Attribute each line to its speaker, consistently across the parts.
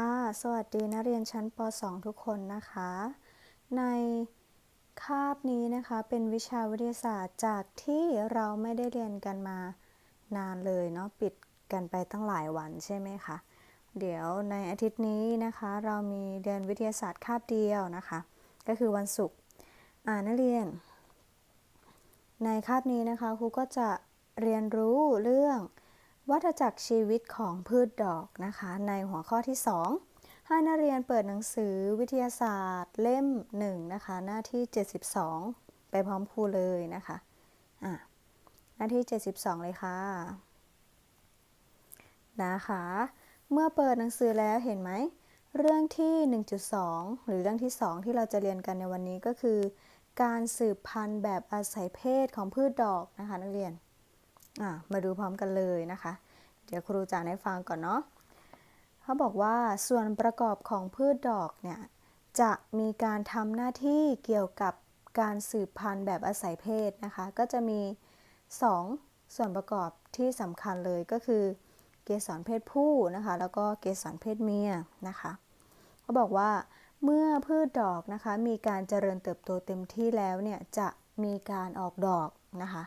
Speaker 1: ค่ะ สวัสดีนักเรียนชั้นป .2 ทุกคนนะคะ ในคาบนี้นะคะเป็นวิชาวิทยาศาสตร์จากที่เราไม่ได้เรียนกันมานานเลยเนาะปิดกันไปตั้งหลายวันใช่ไหมคะ เดี๋ยวในอาทิตย์นี้นะคะ เรามีเรียนวิทยาศาสตร์คาบเดียวนะคะ ก็คือวันศุกร์อ่านักเรียน ในคาบนี้นะคะครูก็จะเรียนรู้เรื่อง วัฏจักรชีวิตของพืชดอกนะคะ ในหัวข้อที่ 2 ให้นักเรียนเปิดหนังสือวิทยาศาสตร์ เล่ม 1 นะคะ หน้าที่ 72 ไปพร้อมครูเลยนะคะอะหน้าที่ 72 เลยค่ะ นะคะ เมื่อเปิดหนังสือแล้วเห็นไหม เรื่องที่ 1.2 หรือเรื่องที่ 2 ที่เราจะเรียนกันในวันนี้ก็คือ การสืบพันธุ์แบบอาศัยเพศของพืชดอกนะคะนักเรียน มาดูพร้อมกันเลยนะคะ เดี๋ยวครูจะให้ฟังก่อนเนาะเขาบอกว่าส่วนประกอบของพืชดอกเนี่ย จะมีการทำหน้าที่เกี่ยวกับการสืบพันธุ์แบบอาศัยเพศนะคะ ก็จะมี 2 ส่วนประกอบที่สำคัญเลยก็คือ เกสรเพศผู้นะคะ แล้วก็เกสรเพศเมียนะคะเขาบอกว่าเมื่อพืชดอกนะคะ มีการเจริญเติบโตเต็มที่แล้วเนี่ยจะมีการออกดอกนะคะ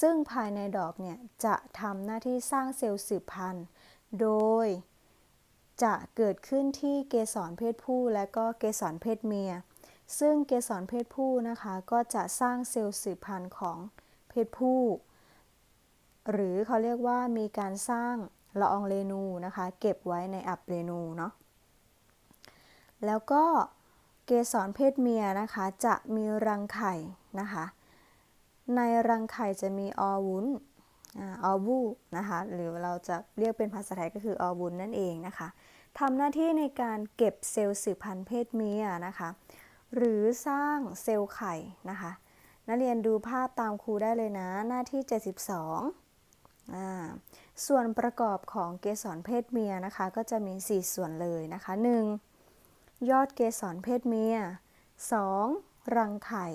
Speaker 1: ซึ่งภายในดอกเนี่ยจะทำหน้าที่สร้างเซลล์สืบพันธุ์ โดยจะเกิดขึ้นที่เกสรเพศผู้และก็เกสรเพศเมีย ซึ่งเกสรเพศผู้นะคะก็จะสร้างเซลล์สืบพันธุ์ของเพศผู้ หรือเขาเรียกว่ามีการสร้างละอองเรนูนะคะเก็บไว้ในอับเรนูเนาะ แล้วก็เกสรเพศเมียนะคะจะมีรังไข่นะคะ ในรังไข่จะมีอวุ้นออวูนะคะ หรือเราจะเรียกเป็นภาษาไทยก็คืออวุ้นนั่นเองนะคะทำหน้าที่ในการเก็บเซลล์สืบพันธุ์เพศเมียนะคะ หรือสร้างเซลล์ไข่นะคะ นักเรียนดูภาพตามครูได้เลยนะ หน้าที่ 72 ส่วนประกอบของเกสรเพศเมียนะคะ ก็จะมี 4 ส่วนเลยนะคะ 1. ยอดเกสรเพศเมีย 2. รังไข่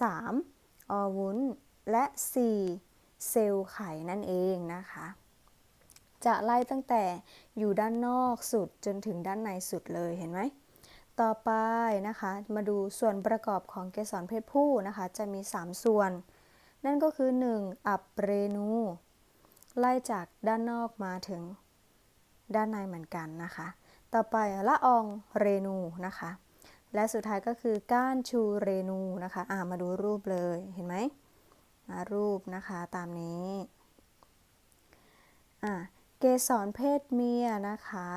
Speaker 1: 3. อวุ้น และ 4. เซลล์ไข่นั่นเองนะคะ จะไล่ตั้งแต่อยู่ด้านนอกสุดจนถึงด้านในสุดเลยเห็นไหม ต่อไปนะคะ มาดูส่วนประกอบของเกสรเพศผู้นะคะ จะมี 3 ส่วน นั่นก็คือ 1. อับเรนู ไล่จากด้านนอกมาถึงด้านในเหมือนกันนะคะ ต่อไปละอองเรนูนะคะ และสุดท้ายก็คือก้านชูเรนูนะคะอ่ามาดูรูปเลยเห็นไหมรูปนะคะตามนี้อ่าเกสรเพศเมียนะคะ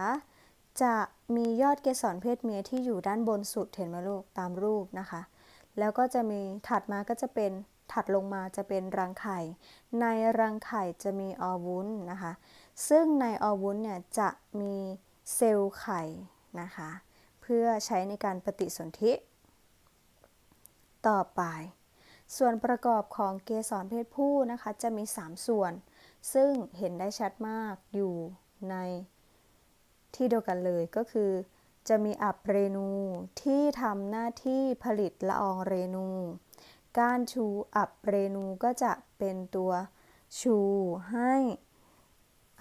Speaker 1: จะมียอดเกสรเพศเมียที่อยู่ด้านบนสุดเห็นไหมลูกตามรูปนะคะ แล้วก็จะมีถัดมาก็จะเป็นถัดลงมาจะเป็นรังไข่ ในรังไข่จะมีอวุ้นนะคะ ซึ่งในอวุ้นเนี่ยจะมีเซลล์ไข่นะคะ พื่อใช้ในการปฏิสนธิ ต่อไป ส่วนประกอบของเกสรเพศผู้นะคะจะมี 3 ส่วน ซึ่งเห็นได้ชัดมากอยู่ในที่เดียวกันเลยก็คือ จะมีอับเรนูที่ทำหน้าที่ผลิตละอองเรนู ก้านชูอับเรนูก็จะเป็นตัวชูให้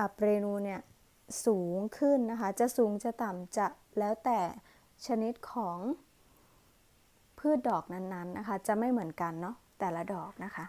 Speaker 1: อับเรนูเนี่ยสูงขึ้นนะคะ จะสูงจะต่ำจะแล้วแต่ ชนิดของพืชดอกนั้นๆนะคะ จะไม่เหมือนกันเนาะแต่ละดอกนะคะ